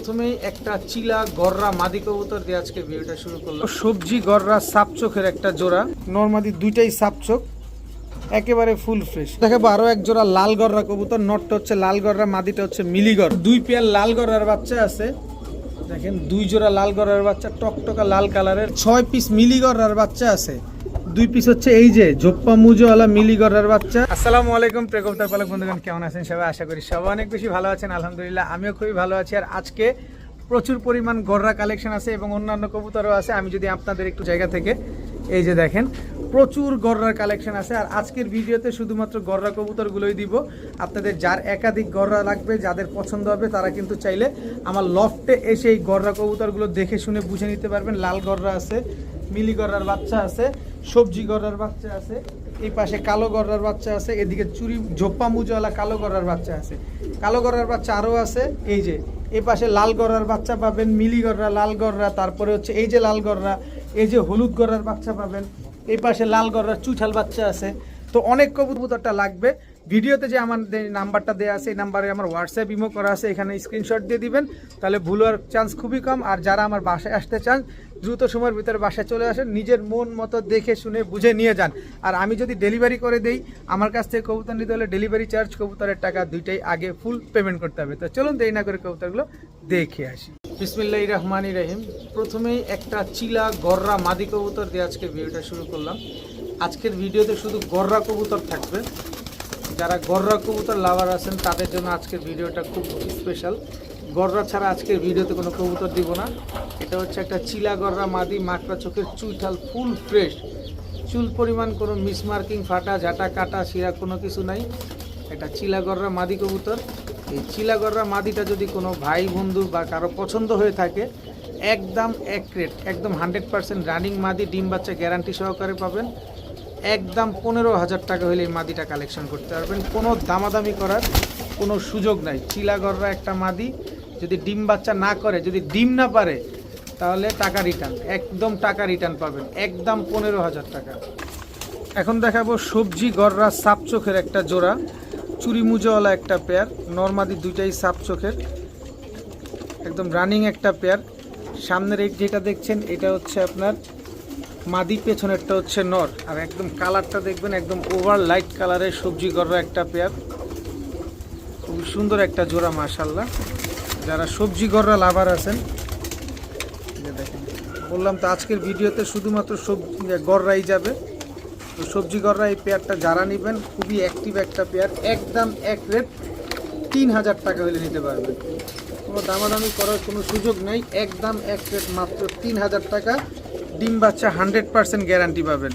প্রথমেই একটা চিলা গররা মাদি কবুতর দিয়ে আজকে ভিডিওটা শুরু করলাম। সবজি গররা সাপ চোখের একটা জোড়া। নর্মাদি দুইটাই সাপ চোখ একেবারে ফুল ফ্রেশ দেখাবো আরও এক জোড়া লাল গররা কবুতর নটটা হচ্ছে লাল গররা মাদিটা হচ্ছে মিলিগর দুই পেয়ার লাল গররার বাচ্চা আছে। দেখেন দুই জোড়া লাল গররার বাচ্চা টকটকা লাল কালারের। ছয় পিস মিলি গররার বাচ্চা আছে। দুই পিস হচ্ছে এই যে জোপ্পা মুজোওয়ালা মিলি গররার বাচ্চা। আসসালামু আলাইকুম প্রেকবতার পালক বন্ধুগণ, কেমন আছেন সবাই? আশা করি সবাই অনেক বেশি ভালো আছেন। আলহামদুলিল্লাহ, আমিও খুবই ভালো আছি। আর আজকে প্রচুর পরিমাণ গররা কালেকশন আছে এবং অন্যান্য কবুতরও আছে। আমি যদি আপনাদের একটু জায়গা থেকে, এই যে দেখেন প্রচুর গররার কালেকশন আছে। আর আজকের ভিডিওতে শুধুমাত্র গররা কবুতরগুলোই দিব। আপনাদের যার একাধিক গররা লাগবে, যাদের পছন্দ হবে, তারা কিন্তু চাইলে আমার লফটে এসে এই গররা কবুতরগুলো দেখে শুনে বুঝে নিতে পারবেন। লাল গররা আছে, মিলি গররার বাচ্চা আছে, সবজি গররার বাচ্চা আছে, এই পাশে কালো গররার বাচ্চা আছে, এদিকে চুরি জোপ্পা মুজওয়ালা কালো গররার বাচ্চা আছে। কালো গররার বাচ্চা আরও আছে, এই যে, এই পাশে লাল গররার বাচ্চা পাবেন, মিলি গররা, লাল গররা, তারপরে হচ্ছে এই যে লাল গররা, এই যে হলুদ গররার বাচ্চা পাবেন। এই পাশে লাল গররার চুঠাল বাচ্চা আছে। তো অনেক কবুতরটা লাগবে। ভিডিওতে যে আমার নাম্বারটা দেওয়া আছে, এই নাম্বারে আমার হোয়াটসঅ্যাপ ইমো করা আছে, এখানে স্ক্রিনশট দিয়ে দিবেন। তাহলে ভুল হওয়ার চান্স খুবই কম। আর যারা আমার বাসায় আসতে চান, দ্রুত সময়ের ভিতরে বাসায় চলে আসেন, নিজের মন মতো দেখে, শুনে, বুঝে নিয়ে যান। আর আমি যদি ডেলিভারি করে দেই, আমার কাছ থেকে কবুতর নিতে হলে ডেলিভারি চার্জ কবুতরের টাকা দুইটাই আগে ফুল পেমেন্ট করতে হবে। তো চলুন দেরি না করে কবুতরগুলো দেখে আসি। বিসমিল্লাহ রহমান রহিম। প্রথমেই একটা চিলা গররা মাদি কবুতর দিয়ে আজকে ভিডিওটা শুরু করলাম। আজকের ভিডিওতে শুধু গররা কবুতর থাকবে। যারা গররা কবুতর লাভার আছেন, তাদের জন্য আজকের ভিডিওটা খুব স্পেশাল গররা ছাড়া আজকের ভিডিওতে কোনো কবুতর দিব না। এটা হচ্ছে একটা চিলা গররা মাদি মাকড়া চোখের চুইঠাল ফুল ফ্রেশ চুল পরিমাণ কোনো মিসমার্কিং ফাটা ঝাঁটা, কাটা, শিরা কোনো কিছু নাই। একটা চিলা গররা মাদি কবুতর। এই চিলা গররা মাদিটা যদি কোনো ভাই বন্ধু বা কারও পছন্দ হয়ে থাকে, একদম এক রেট একদম হান্ড্রেড পার্সেন্ট রানিং মাদি, ডিম বাচ্চা গ্যারান্টি সহকারে পাবেন। একদম পনেরো হাজার টাকা হলে এই মাদিটা কালেকশন করতে পারবেন। কোনো দামাদামি করার কোনো সুযোগ নাই। চিলাগররা একটা মাদি, যদি ডিম বাচ্চা না করে, যদি ডিম না পারে, তাহলে টাকা রিটার্ন একদম টাকা রিটার্ন পাবেন। একদম পনেরো হাজার টাকা। এখন দেখাবো সবজি গররা সাপ চোখের একটা জোড়া। চুরি মুজোওয়ালা একটা পেয়ার নর্মাদি দুইটাই সাপ চোখের, একদম রানিং একটা পেয়ার সামনের এই যেটা দেখছেন, এটা হচ্ছে আপনার মাদি, পেছনেরটা হচ্ছে নর। আর একদম কালারটা দেখবেন, একদম ওভার লাইট কালারের সবজি গররা একটা পেয়ার খুবই সুন্দর একটা জোড়া মাশাল্লাহ যারা সবজি গররা লাভার আছেন দেখেন, বললাম তো আজকের ভিডিওতে শুধুমাত্র সবজি গররাই যাবে। তো সবজি গররা এই পেয়ারটা যারা নেবেন, খুবই অ্যাক্টিভ একটা পেয়ার, একদম এক রেট তিন হাজার টাকা হলে নিতে পারবেন। কোনো দামাদামি করার কোনো সুযোগ নেই, একদম এক রেট মাত্র তিন হাজার টাকা। ডিম বাচ্চা হান্ড্রেড পার্সেন্ট গ্যারান্টি পাবেন।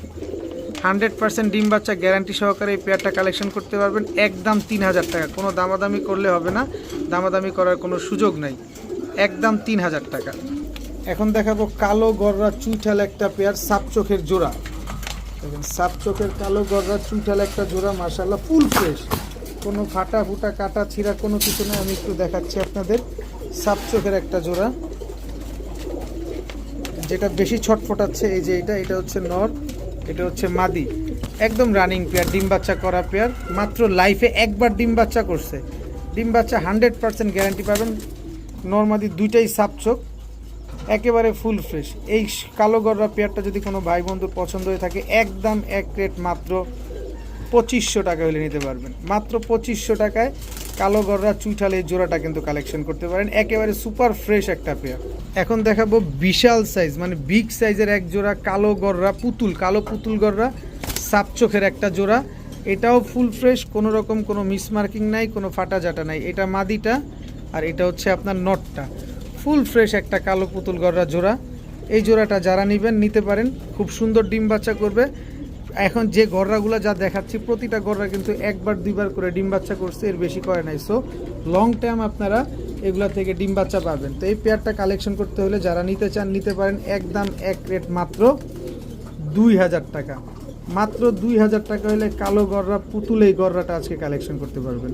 হান্ড্রেড পার্সেন্ট ডিম বাচ্চা গ্যারান্টি সহকারে এই পেয়ারটা কালেকশন করতে পারবেন, একদম তিন হাজার টাকা। কোনো দামাদামি করলে হবে না, দামাদামি করার কোনো সুযোগ নেই, একদম তিন হাজার টাকা। এখন দেখাবো কালো গররা চুইঠাল একটা পেয়ার সাপ চোখের জোড়া। দেখেন, সাপ চোখের কালো গররা চুইঠাল একটা জোড়া মার্শাল্লাহ ফুল ফ্রেশ। কোনো ফাটা ফুটা, কাটা ছিঁড়া কোনো কিছু নেই আমি একটু দেখাচ্ছি আপনাদের। সাপ চোখের একটা জোড়া। যেটা বেশি ছটফটাচ্ছে এই যে এটা এটা হচ্ছে নর, এটা হচ্ছে মাদি। একদম রানিং পেয়ার ডিম বাচ্চা করা পেয়ার মাত্র লাইফে একবার ডিম বাচ্চা করছে। ডিম বাচ্চা হান্ড্রেড পার্সেন্ট গ্যারান্টি পাবেন। নর্মাদি দুইটাই সাপ চোখ। একেবারে ফুল ফ্রেশ এই কালো গররা পেয়ারটা যদি কোনো ভাই বন্ধুর পছন্দ হয়ে থাকে, একদম এক রেট মাত্র পঁচিশশো টাকা হলে নিতে পারবেন। মাত্র পঁচিশশো টাকায় কালো গররা চুইঠাল এই জোড়াটা কিন্তু কালেকশন করতে পারেন। একেবারে সুপার ফ্রেশ একটা পেয়ার। এখন দেখাবো বিশাল সাইজ মানে বিগ সাইজের এক জোড়া কালো গররা পুতুল, কালো পুতুল গররা সাপ চোখের একটা জোড়া। এটাও ফুল ফ্রেশ কোনো রকম কোনো মিসমার্কিং নাই, কোনো ফাটা জাটা নাই। এটা মাদিটা আর এটা হচ্ছে আপনার নটটা। ফুল ফ্রেশ একটা কালো পুতুল গররা জোড়া। এই জোড়াটা যারা নেবেন, নিতে পারেন। খুব সুন্দর ডিম বাচ্চা করবে। এখন যে গররাগুলো যা দেখাচ্ছি, প্রতিটা গররা কিন্তু একবার, দুইবার করে ডিম বাচ্চা করছে, এর বেশি করে নাই। সো লং টাইম আপনারা এগুলা থেকে ডিম বাচ্চা পাবেন। তো এই পেয়ারটা কালেকশন করতে হলে যারা নিতে চান, নিতে পারেন। একদম এক রেট মাত্র দুই হাজার টাকা। মাত্র দুই হাজার টাকা হলে কালো গররা, পুতুল এই গররাটা আজকে কালেকশন করতে পারবেন।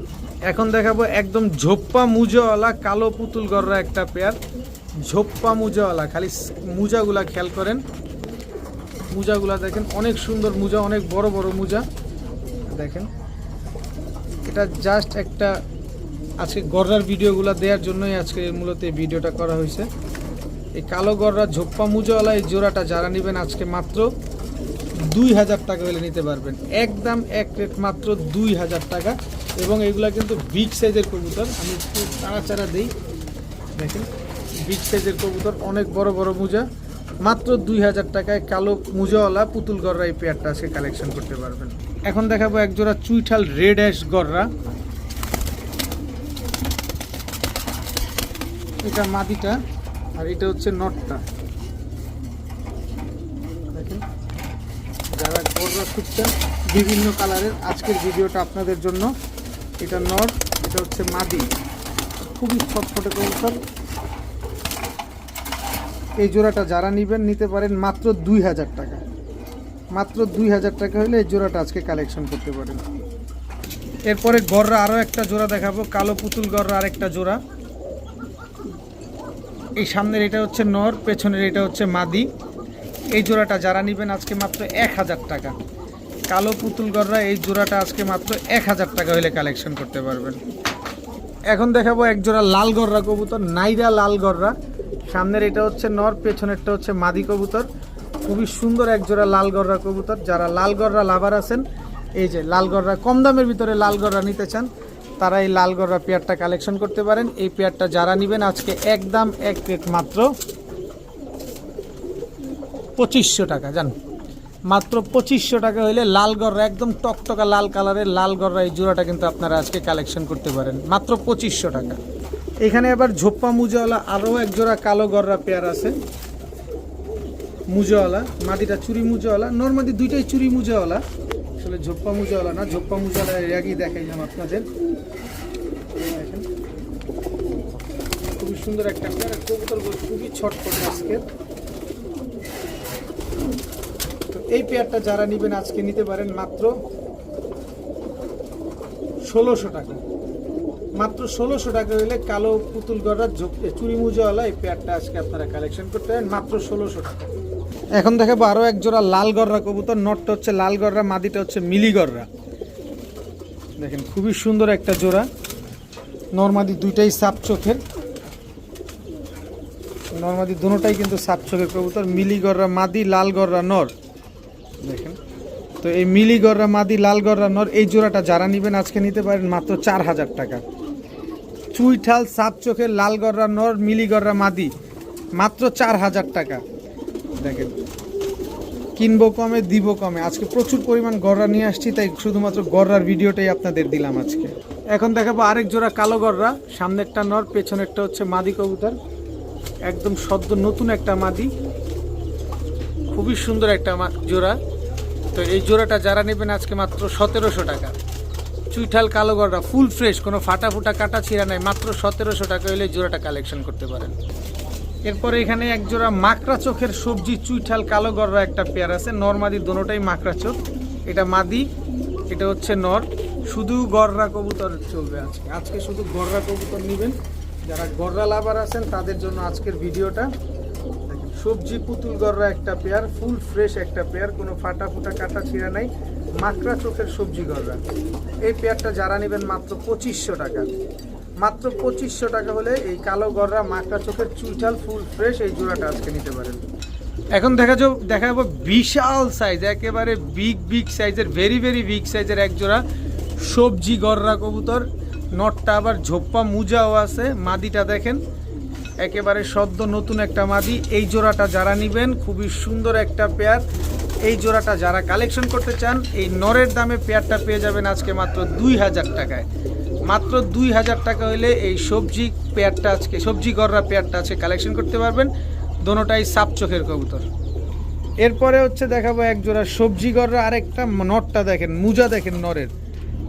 এখন দেখাবো একদম ঝোপ্পা মুজাওয়ালা কালো পুতুল গররা একটা পেয়ার ঝোপ্পা মুজাওয়ালা, খালি মুজাগুলা খেয়াল করেন। মুজাগুলা দেখেন, অনেক সুন্দর মুজা, অনেক বড় বড় মুজা। দেখেন, এটা জাস্ট একটা আজকে গররার ভিডিওগুলো দেওয়ার জন্যই আজকে মূলত এই ভিডিওটা করা হয়েছে। এই কালো গররা ঝোপ্পা মুজোওয়ালা এই জোড়াটা যারা নেবেন আজকে মাত্র দুই হাজার টাকা হলে নিতে পারবেন। একদম এক রেট মাত্র দুই হাজার টাকা। এবং এগুলো কিন্তু বিগ সাইজের কবুতর। আমি একটু চাড়া দিই। দেখেন বিগ সাইজের কবুতর, অনেক বড় বড় মুজা। মাত্র দুই হাজার টাকায় কালো মুজাওয়ালা পুতুল গররা এই পেয়ারটা আজকে কালেকশন করতে পারবেন। এখন দেখাবো এক জোড়া চুইঠাল রেড অ্যাশ গররা। এটা মাদিটা আর এটা হচ্ছে নটটা দেখেন যারা গররা খুঁজছেন বিভিন্ন কালারের। আজকের ভিডিওটা আপনাদের জন্য। এটা নর, এটা হচ্ছে মাদি। খুবই ছটফটে কবুতর। এই জোড়াটা যারা নেবেন, নিতে পারেন মাত্র দুই হাজার টাকা। মাত্র দুই হাজার টাকা হলে এই জোড়াটা আজকে কালেকশন করতে পারেন। এরপরে গররা আরও একটা জোড়া দেখাবো। কালো পুতুল গররা আরেকটা জোড়া। এই সামনের এটা হচ্ছে নর, পেছনের এটা হচ্ছে মাদি। এই জোড়াটা যারা নেবেন আজকে মাত্র এক হাজার টাকা। কালো পুতুল গররা, এই জোড়াটা আজকে মাত্র এক হাজার টাকা হলে কালেকশন করতে পারবেন। এখন দেখাবো এক জোড়া লাল গররা কবুতর, নাইরা লাল গররা। সামনের এটা হচ্ছে নর, পেছনেরটা হচ্ছে মাদি কবুতর। খুবই সুন্দর এক জোড়া লাল গররা কবুতর। যারা লাল গররা লাভার আছেন, এই যে লাল গররা, কম দামের ভিতরে লাল গররা নিতে চান, তারা এই লাল গররা পেয়ারটা কালেকশন করতে পারেন। এই পেয়ারটা যারা নেবেন, আজকে একদম এক প্লেট মাত্র পঁচিশশো টাকা, জান। মাত্র পঁচিশশো টাকা হইলে লাল গররা, একদম টকটকা লাল কালারের লাল গররা এই জোড়াটা কিন্তু আপনারা আজকে কালেকশন করতে পারেন। মাত্র পঁচিশশো টাকা। এখানে আবার ঝোপ্পা মুজাওয়ালা আরও এক জোড়া কালো গররা পেয়ার আছে। মুজাওয়ালা মাটিটা চুরি মুজাওয়ালা নর্মাদি দুইটাই চুরি মুজাওয়ালা আসলে ঝোপ্পা মুজাওয়ালা না, ঝোপ্পা মুজাওয়ালা এর আগেই দেখাইলাম আপনাদের। খুবই সুন্দর একটা খুবই ছটফট আজকের। এই পেয়ারটা যারা নেবেন আজকে নিতে পারেন মাত্র ষোলোশো টাকা। মাত্র ষোলোশো টাকা হলে কালো পুতুল গড়ার চুরি মুজোওয়ালা এই পেয়ারটা আজকে আপনারা কালেকশন করতে পারেন, মাত্র ষোলোশো টাকা। এখন দেখাবো আরও এক জোড়া লাল গররা কবুতর, নটটা হচ্ছে লাল গররা মাদিটা হচ্ছে মিলি গররা দেখেন, খুবই সুন্দর একটা জোড়া। নর্মাদি দুইটাই সাপ চোখের। নর্মাদি দুটোটাই কিন্তু সাপ চোখের কবুতর, মিলি গররা মাদি, লাল গররা নর। দেখেন। তো এই মিলি গররা মাদি লাল গররা নর, এই জোড়াটা যারা নেবেন আজকে নিতে পারেন মাত্র চার হাজার টাকা। চুইঠাল, সাপ চোখের লাল গররা নর মিলি গররা মাদি, মাত্র চার হাজার টাকা। দেখেন, কিনবো কমে, দিব কমে। আজকে প্রচুর পরিমাণ গররা নিয়ে আসছি, তাই শুধুমাত্র গররার ভিডিওটাই আপনাদের দিলাম আজকে। এখন দেখাবো আরেক জোড়া কালো গররা সামনেরটা নর, পেছনেরটা হচ্ছে মাদি কবুতর। একদম সদ্য নতুন একটা মাদি। খুবই সুন্দর একটা জোড়া। তো এই জোড়াটা যারা নেবেন আজকে মাত্র সতেরোশো টাকা। চুইঠাল কালো গররা ফুল ফ্রেশ, কোনো ফাটা ফুটা কাটা ছিঁড়া নাই, মাত্র সতেরোশো টাকা হলে জোড়াটা কালেকশন করতে পারেন। এরপরে এখানে এক জোড়া মাকড়া চোখের সবজি, চুইঠাল কালো গররা একটা পেয়ার আছে, নর্মাদি দোনোটাই মাকড়া চোখ। এটা মাদি, এটা হচ্ছে নর। শুধু গররা কবুতর চলবে আজকে। আজকে শুধু গররা কবুতর নেবেন। যারা গররা লাভার আছেন, তাদের জন্য আজকের ভিডিওটা। সবজি পুতুল গড়রা একটা পেয়ার, ফুল ফ্রেশ একটা পেয়ার, কোনো ফাটা ফুটা কাটা ছিঁড়া নাই মাকড়া চোখের সবজি গররা। এই পেয়ারটা যারা নেবেন মাত্র পঁচিশশো টাকা। মাত্র পঁচিশশো টাকা হলে এই কালো গড়রা মাকড়া চোখের চুইঠাল, ফুল ফ্রেশ এই জোড়াটা আজকে নিতে পারেন। এখন দেখা যাও দেখা যাব বিশাল সাইজ একেবারে বিগ বিগ সাইজের ভেরি ভেরি বিগ সাইজের এক জোড়া সবজি গররা কবুতর। নটটা আবার ঝোপ্পা মুজাও আছে, মাদিটা দেখেন। একেবারে সদ্য নতুন একটা মাদি। এই জোড়াটা যারা নেবেন, খুবই সুন্দর একটা পেয়ার। এই জোড়াটা যারা কালেকশন করতে চান, এই নরের দামে পেয়ারটা পেয়ে যাবেন আজকে মাত্র দুই হাজার টাকায়। মাত্র দুই হাজার টাকা হলে এই সবজি পেয়ারটা আজকে, সবজি গররা পেয়ারটা আজকে কালেকশন করতে পারবেন। দোনোটাই সাপ চোখের কবুতর। এরপরে হচ্ছে দেখাবো এক জোড়া সবজি গররা, আরেকটা নটটা দেখেন, মুজা দেখেন নরের।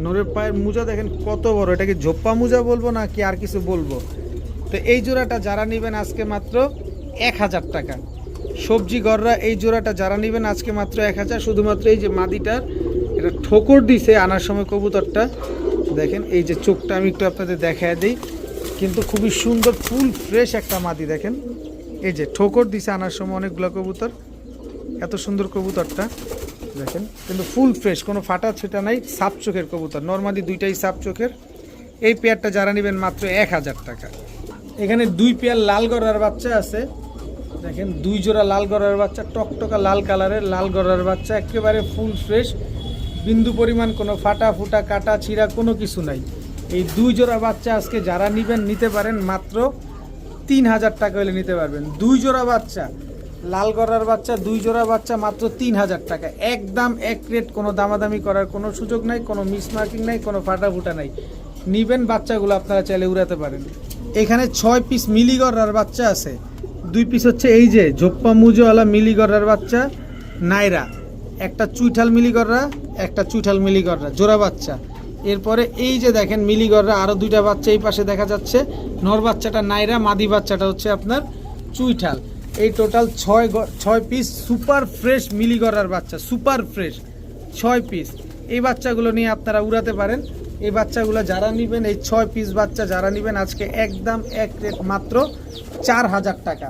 নরের পায়ের মুজা দেখেন কত বড় এটাকে ঝোপ্পা মুজা বলব না কি আর কিছু বলব? তো এই জোড়াটা যারা নেবেন আজকে মাত্র এক হাজার টাকা। সবজি গররা এই জোড়াটা যারা নেবেন আজকে মাত্র এক হাজার, শুধুমাত্র এই যে মাদিটার, এটা ঠোকর দিছে আনার সময় কবুতরটা। দেখেন, এই যে চোখটা আমি একটু আপনাদের দেখায় দিই। কিন্তু খুবই সুন্দর, ফুল, ফ্রেশ একটা মাদি, দেখেন। এই যে ঠোকর দিছে আনার সময় অনেকগুলো কবুতর। এত সুন্দর কবুতরটা, দেখেন। কিন্তু ফুল ফ্রেশ, কোনো ফাটা ছেটা নাই, সাপ চোখের কবুতর। নর্মালি দুইটাই সাপ চোখের। এই পেয়ারটা যারা নেবেন মাত্র এক হাজার টাকা। এখানে দুই পেয়ার লাল গড়ার বাচ্চা আছে। দেখেন, দুই জোড়া লাল গড়ার বাচ্চা, টকটকা লাল কালারের লাল গড়ার বাচ্চা, একেবারে ফুল ফ্রেশ, বিন্দু পরিমাণ কোনো ফাটা ফুটা, কাটা, ছিঁড়া কোনো কিছু নাই। এই দুই জোড়া বাচ্চা আজকে যারা নেবেন, নিতে পারেন মাত্র তিন হাজার টাকা হলে নিতে পারবেন। দুই জোড়া বাচ্চা, লাল গড়ার বাচ্চা, দুই জোড়া বাচ্চা মাত্র তিন হাজার টাকা। একদম এক রেট, কোনো দামাদামি করার কোনো সুযোগ নাই, কোনো মিসমার্কিং নাই, কোনো ফাটা ফুটা নাই। নিবেন বাচ্চাগুলো আপনারা চাইলে উড়াতে পারেন। এখানে ছয় পিস মিলিগড়ার বাচ্চা আছে। দুই পিস হচ্ছে এই যে ঝোপ্পা মুজোওয়ালা মিলিগড়ার বাচ্চা, নাইরা। একটা চুইঠাল মিলিগড়রা একটা চুইঠাল মিলিগড়রা জোড়া বাচ্চা। এরপরে এই যে দেখেন মিলিগড়রা আরও দুইটা বাচ্চা এই পাশে দেখা যাচ্ছে। নর বাচ্চাটা নাইরা, মাদি বাচ্চাটা হচ্ছে আপনার চুইঠাল। এই টোটাল ছয় ছয় পিস সুপার ফ্রেশ মিলিগড়ার বাচ্চা সুপার ফ্রেশ ছয় পিস এই বাচ্চাগুলো নিয়ে আপনারা উড়াতে পারেন। এই বাচ্চাগুলো যারা নেবেন, এই ছয় পিস বাচ্চা যারা নেবেন, আজকে একদম এক রেট মাত্র চার হাজার টাকা।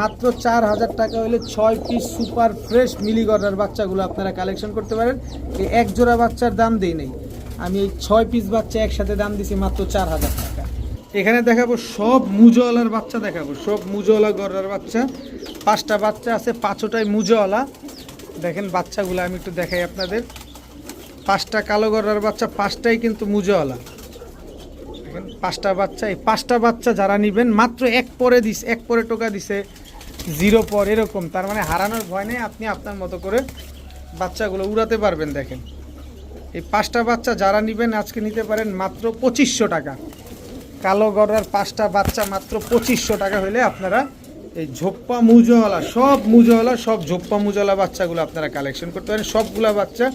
মাত্র চার হাজার টাকা হলে ছয় পিস সুপার ফ্রেশ মিলিগড়ার বাচ্চাগুলো আপনারা কালেকশন করতে পারেন। এই এক জোড়া বাচ্চার দাম দিই নেই। আমি এই ছয় পিস বাচ্চা একসাথে দাম দিছি মাত্র চার হাজার টাকা। এখানে দেখাবো সব মুজোওয়ালার বাচ্চা, দেখাবো সব মুজোওয়ালা গড়ার বাচ্চা। পাঁচটা বাচ্চা আছে, পাঁচটাই মুজোওয়ালা দেখেন বাচ্চাগুলো, আমি একটু দেখাই আপনাদের। পাঁচটা কালো গড়ার বাচ্চা, পাঁচটাই কিন্তু মুজোওয়ালা। পাঁচটা বাচ্চা, এই পাঁচটা বাচ্চা যারা নেবেন, মাত্র এক পরে দিস, এক পরে টোকা দিছে, জিরো পর, এরকম। তার মানে হারানোর ভয় নেই, আপনি আপনার মতো করে বাচ্চাগুলো উড়াতে পারবেন, দেখেন। এই পাঁচটা বাচ্চা যারা নেবেন, আজকে নিতে পারেন মাত্র পঁচিশশো টাকা। কালো গড়ার পাঁচটা বাচ্চা মাত্র পঁচিশশো টাকা হলে আপনারা এই ঝোপ্পা মুজোওয়ালা, সব মুজোওয়ালা, সব ঝোপ্পা মুজোওয়ালা বাচ্চাগুলো আপনারা কালেকশন করতে পারেন। সবগুলা বাচ্চা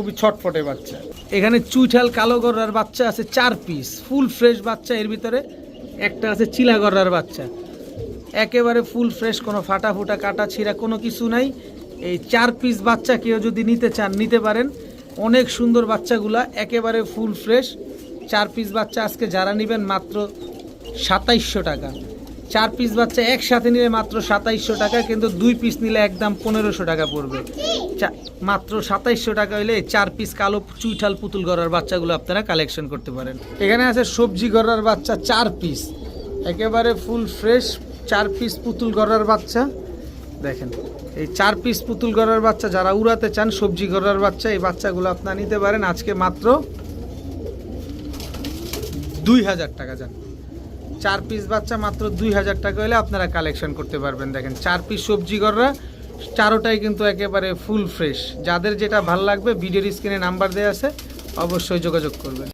খুবই ছটফটে বাচ্চা। এখানে চুইঠাল কালো গড়ার বাচ্চা আছে চার পিস ফুল ফ্রেশ বাচ্চা এর ভিতরে। একটা আছে চিলা গড়ার বাচ্চা। একেবারে ফুল ফ্রেশ কোনো ফাটা ফুটা, কাটা ছিঁড়া কোনো কিছু নাই। এই চার পিস বাচ্চা কেউ যদি নিতে চান, নিতে পারেন। অনেক সুন্দর বাচ্চাগুলা, একেবারে ফুল ফ্রেশ চার পিস বাচ্চা আজকে যারা নেবেন মাত্র সাতাইশশো টাকা। চার পিস বাচ্চা একসাথে নিলে মাত্র সাতাইশশো টাকা, কিন্তু দুই পিস নিলে একদম পনেরোশো টাকা পড়বে। মাত্র সাতাইশশো টাকা এই চার পিস কালো চুইঠাল পুতুল গড়ার বাচ্চাগুলো আপনারা কালেকশন করতে পারেন। এখানে আছে সবজি গড়ার বাচ্চা চার পিস একেবারে ফুল ফ্রেশ চার পিস পুতুল গড়ার বাচ্চা। দেখেন, এই চার পিস পুতুল গড়ার বাচ্চা, যারা উড়াতে চান সবজি গড়ার বাচ্চা, এই বাচ্চাগুলো আপনারা নিতে পারেন আজকে মাত্র দুই হাজার টাকা যান। চার পিস বাচ্চা মাত্র দুই হাজার টাকা হলে আপনারা কালেকশন করতে পারবেন। দেখেন, চার পিস সবজি গড়রা চারোটাই কিন্তু একেবারে ফুল ফ্রেশ যাদের যেটা ভালো লাগবে, ভিডিওর স্ক্রিনে নাম্বার দেওয়া আছে, অবশ্যই যোগাযোগ করবেন।